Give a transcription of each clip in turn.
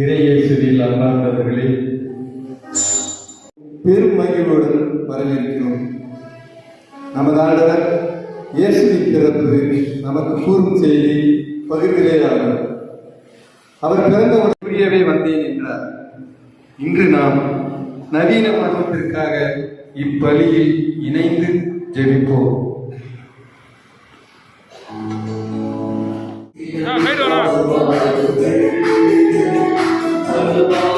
இறையேசுவில் அன்பார்ந்தவர்களே பெருமகிழ்வுடன் வரவேற்கிறோம். நமது ஆண்டவர் இயேசுவின் பிறப்பு நமக்கு கூறும் செய்தி பகிர்கிறேயாகும் அவர் பிறந்த உடனேயே வந்தேன் என்றார். இன்று நாம் நவீன மதத்திற்காக இப்பலியில் இணைந்து ஜெபிப்போம். love.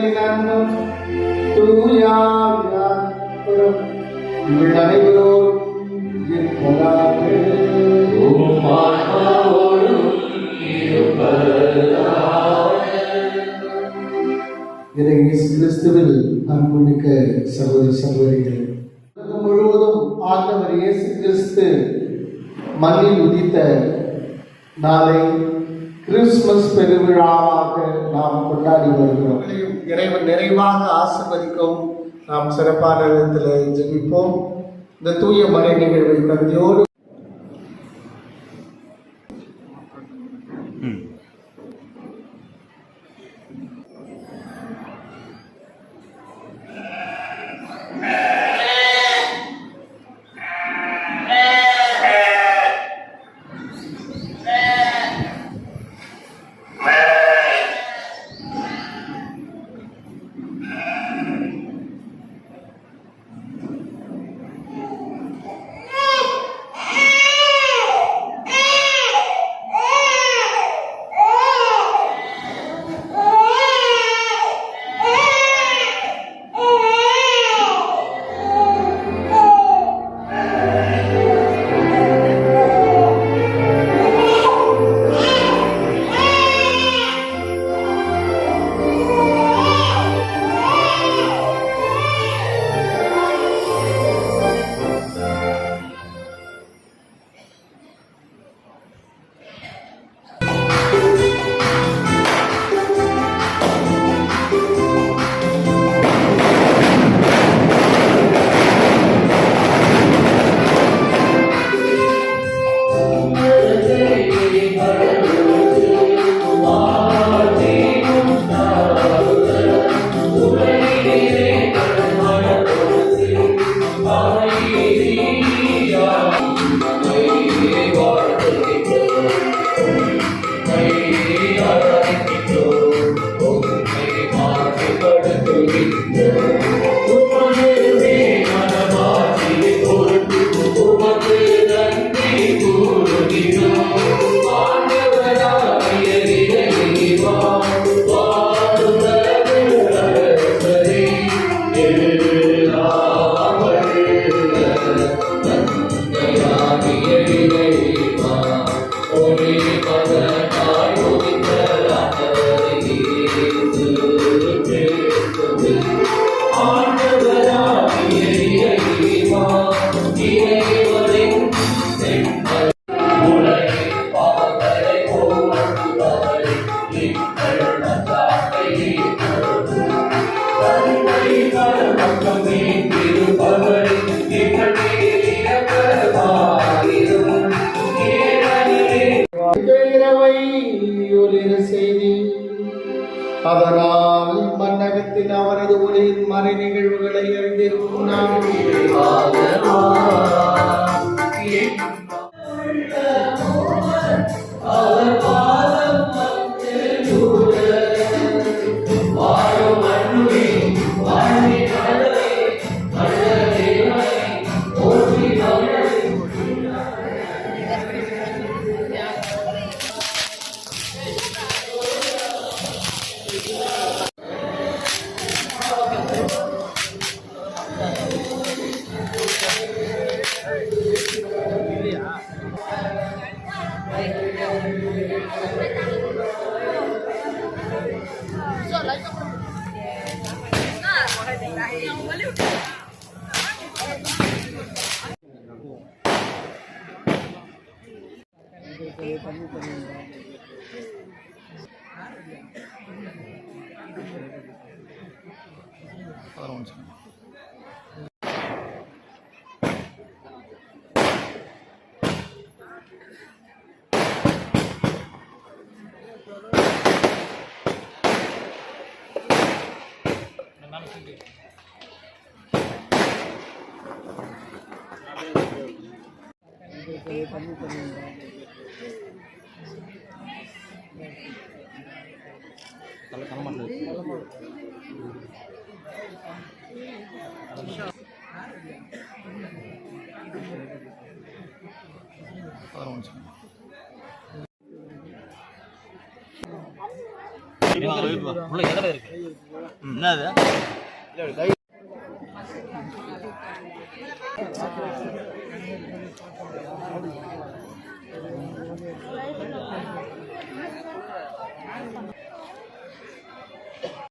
கடவுளின் அன்பும் உங்கள் அனைவரோடும் இருப்பதாக. இறை இயேசு கிறிஸ்துவில் அன்புமிக்க சகோதர சகோதரிகள் உலகம் முழுவதும் ஆண்டவர் இயேசு கிறிஸ்து மண்ணில் உதித்த நாளை கிறிஸ்துமஸ் பெருவிழாவாக நாம் கொண்டாடி வருகிறோம். இறைவன் நிறைவாக ஆசிர்வதிக்கும் நாம் சிறப்பான இடத்தில் ஜெபிப்போம். இந்த தூய மறை நிகழ்வை கருதியோடு இரவை ஒளிர செய்தி அதனால் மன்னகத்தில் அவரது ஒளியின் மறை நிகழ்வுகளை அறிந்திருக்கும் நாம் உள்ள எதில் இருக்கு. என்னது? 我来一个吧。